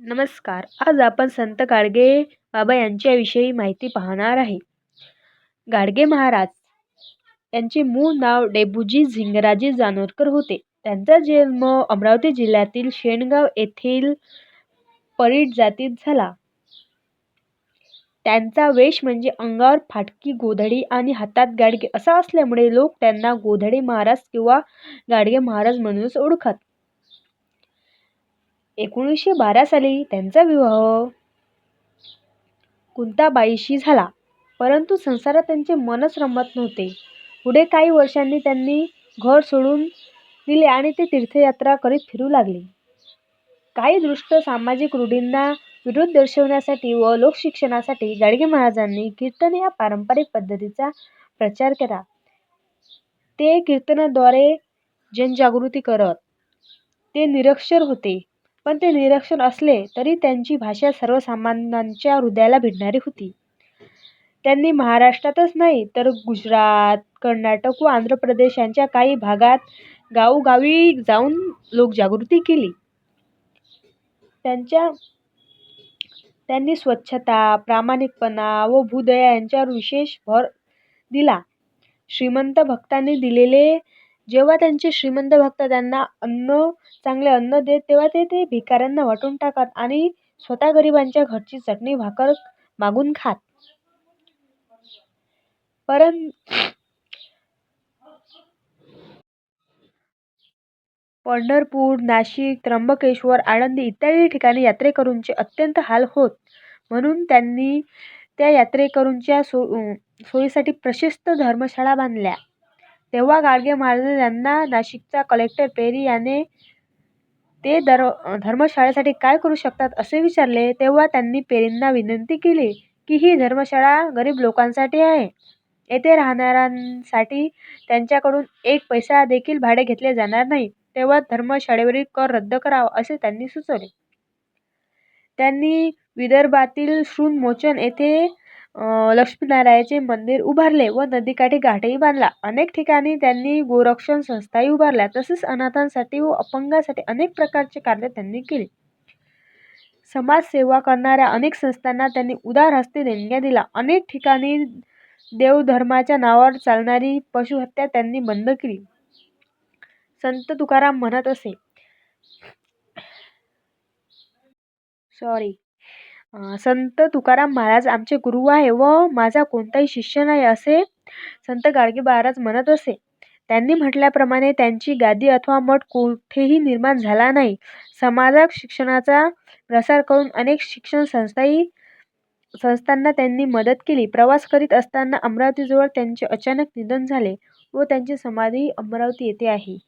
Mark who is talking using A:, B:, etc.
A: नमस्कार. आज आपण संत गाडगे बाबा यांच्याविषयी माहिती पाहणार आहे. गाडगे महाराज यांचे मूळ नाव डेबूजी झिंगराजे जानोरकर होते. त्यांचा जन्म अमरावती जिल्ह्यातील शेणगाव येथील परीट जातीत झाला. त्यांचा वेश म्हणजे अंगावर फाटकी गोधडी आणि हातात गाडगे असा असल्यामुळे लोक त्यांना गोधडे महाराज किंवा गाडगे महाराज म्हणूनच ओळखत. एकोणीसशे बारा साली त्यांचा विवाह कुंताबाईशी झाला. परंतु संसारात त्यांचे मनच रमत नव्हते. पुढे काही वर्षांनी त्यांनी घर सोडून दिले आणि ते तीर्थयात्रा करीत फिरू लागले. काही दृष्ट सामाजिक रूढींना विरोध दर्शवण्यासाठी व लोकशिक्षणासाठी गाडगे महाराजांनी कीर्तन या पारंपरिक पद्धतीचा प्रचार केला. ते कीर्तनाद्वारे जनजागृती करत ते निरक्षर होते. पण ते निरक्षर असले तरी त्यांची भाषा सर्वसामान्यांच्या हृदयाला भिडणारी होती. त्यांनी महाराष्ट्रातच नाही तर गुजरात कर्नाटक व आंध्र प्रदेश यांच्या काही भागात गावोगावी जाऊन लोकजागृती केली. त्यांच्या त्यांनी स्वच्छता प्रामाणिकपणा व भूदया यांच्यावर विशेष भर दिला. श्रीमंत भक्तांनी दिलेले जेव्हा त्यांचे श्रीमंत भक्त त्यांना अन्न चांगले अन्न देत तेव्हा ते ते भिकाऱ्यांना वाटून टाकत आणि स्वतः गरिबांच्या घरची चटणी भाकर मागून खात. परं पंढरपूर नाशिक त्र्यंबकेश्वर आळंदी इत्यादी ठिकाणी यात्रेकरूंचे अत्यंत हाल होत. म्हणून त्यांनी त्या यात्रेकरूंच्या सो सोयीसाठी प्रशस्त धर्मशाळा बांधल्या. तेव्हा गाडगे महाराज यांना नाशिकचा कलेक्टर पेरी याने ते दर धर्मशाळेसाठी काय करू शकतात असे विचारले तेव्हा त्यांनी पेरींना विनंती केली की ही धर्मशाळा गरीब लोकांसाठी आहे. येथे राहणाऱ्यांसाठी त्यांच्याकडून एक पैसा देखील भाडे घेतले जाणार नाही. तेव्हा धर्मशाळेवरील कर रद्द करावा असे त्यांनी सुचवले. त्यांनी विदर्भातील शृंगमोचन येथे लक्ष्मीनारायणाचे मंदिर उभारले व नदीकाठी घाटही बांधला. अनेक ठिकाणी त्यांनी गोरक्षण संस्थाही उभारल्या. तसेच अनाथांसाठी व अपंगांसाठी अनेक प्रकारचे कार्य त्यांनी केले. समाजसेवा करणाऱ्या अनेक संस्थांना त्यांनी उदार हस्ते देणग्या दिल्या. अनेक ठिकाणी देवधर्माच्या नावावर चालणारी पशुहत्या त्यांनी बंद केली. संत तुकाराम म्हणत असे. सॉरी संत तुकाराम महाराज आमचे गुरु आहे व माझा कोणताही शिष्य नाही असे संत गाडगे महाराज म्हणत असे. त्यांनी म्हटल्याप्रमाणे त्यांची गादी अथवा मठ कोठेही निर्माण झाला नाही. समाजात शिक्षणाचा प्रसार करून अनेक शिक्षण संस्थाही संस्थांना त्यांनी मदत केली. प्रवास करीत असताना अमरावतीजवळ त्यांचे अचानक निधन झाले व त्यांची समाधी अमरावती येथे आहे.